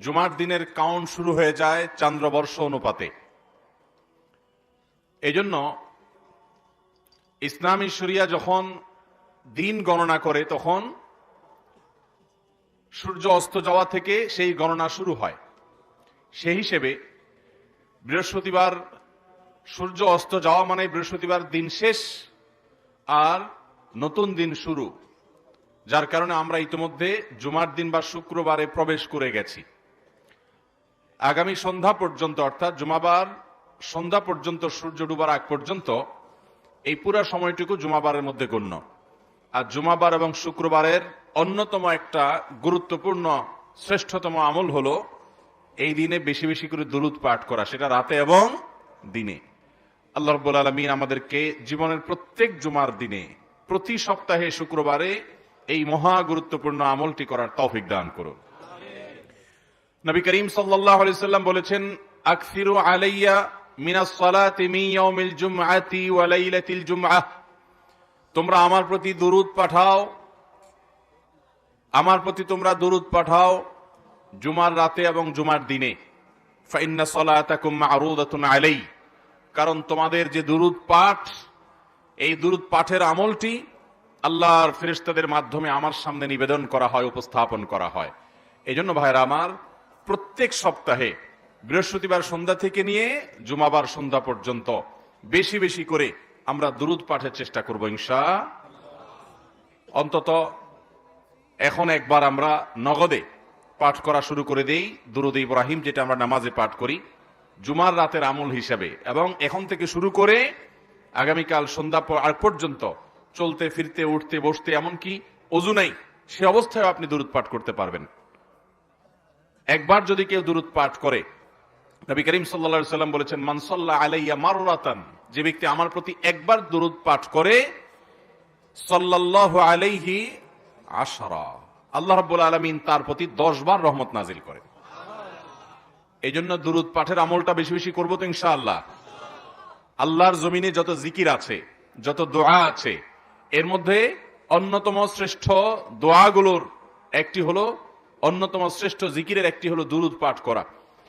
জুমার দিনের কাউন্ট শুরু হয়ে যায় চান্দ্রবর্ষ অনুপাতে। এজন্য ইসলামী শরিয়া যখন দিন গণনা করে, তখন সূর্য অস্ত যাওয়া থেকে সেই গণনা শুরু হয়। সেই হিসেবে বৃহস্পতিবার সূর্য অস্ত যাওয়া মানে বৃহস্পতিবার দিন শেষ আর নতুন দিন শুরু, যার কারণে আমরা ইতিমধ্যে জুমার দিন বা শুক্রবারে প্রবেশ করে গেছি। আগামী সন্ধ্যা পর্যন্ত, অর্থাৎ জুমাবার সন্ধ্যা পর্যন্ত সূর্য ডুবার আগ পর্যন্ত, এই পুরা সময়টুকু জুমাবারের মধ্যে গণ্য। আর জুমাবার এবং শুক্রবারের অন্যতম একটা গুরুত্বপূর্ণ, শ্রেষ্ঠতম আমল হলো এই দিনে বেশি বেশি করে দুরুদ পাঠ করা, সেটা রাতে এবং দিনে। আল্লাহ রব্বুল আলমিন আমাদেরকে জীবনের প্রত্যেক জুমার দিনে, প্রতি সপ্তাহে শুক্রবারে এই মহা গুরুত্বপূর্ণ আমলটি করার তৌফিক দান করুন। নবী করিম সাল্লাম বলেছেন, আকসিরু আলাইয়া তোমরা আমার প্রতি দুরূদ পাঠাও, আমার প্রতি তোমরা দুরূদ পাঠাও জুমার রাতে এবং জুমার দিনে। আলাই। কারণ তোমাদের যে দুরূদ পাঠ, এই দুরূদ পাঠের আমলটি আল্লাহর ফেরেশতাদের মাধ্যমে আমার সামনে নিবেদন করা হয়, উপস্থাপন করা হয়। এজন্য ভাইরা আমার প্রত্যেক সপ্তাহে বৃহস্পতিবার সন্ধ্যা থেকে নিয়ে জুমাবার সন্ধ্যা পর্যন্ত বেশি বেশি করে আমরা দুরুদ পাঠের চেষ্টা করব ইনশা অন্তত এখন একবার আমরা নগদে পাঠ করা শুরু করে দেই দুরুদ ইব্রাহিম, যেটা আমরা নামাজে পাঠ করি, জুমার রাতের আমল হিসাবে। এবং এখন থেকে শুরু করে আগামীকাল সন্ধ্যা আর পর্যন্ত চলতে, ফিরতে, উঠতে, বসতে, এমনকি অজু নাই, সে অবস্থায় আপনি দুরুদ পাঠ করতে পারবেন। একবার যদি কেউ দুরুদ পাঠ করে, নবী করিম সাল্লা সাল্লাম বলেছেন মানসল্লাহ আলাইয়া মাররাতান যে ব্যক্তি আমার প্রতি একবার দুরুদ পাঠ করে, সাল্লাল্লাহু আলাইহি আশরা। আল্লাহ রাব্বুল আলামিন তার প্রতি দশ বার রহমত নাজিল করে এই জন্য দুরুদ পাঠের আমলটা বেশি বেশি করব তো ইনশাআল্লাহ। আল্লাহর জমিনে যত জিকির আছে, যত দোয়া আছে, এর মধ্যে অন্যতম শ্রেষ্ঠ দোয়াগুলোর একটি হলো অন্যতম শ্রেষ্ঠ জিকিরের একটি হলো দুরুদ পাঠ করা।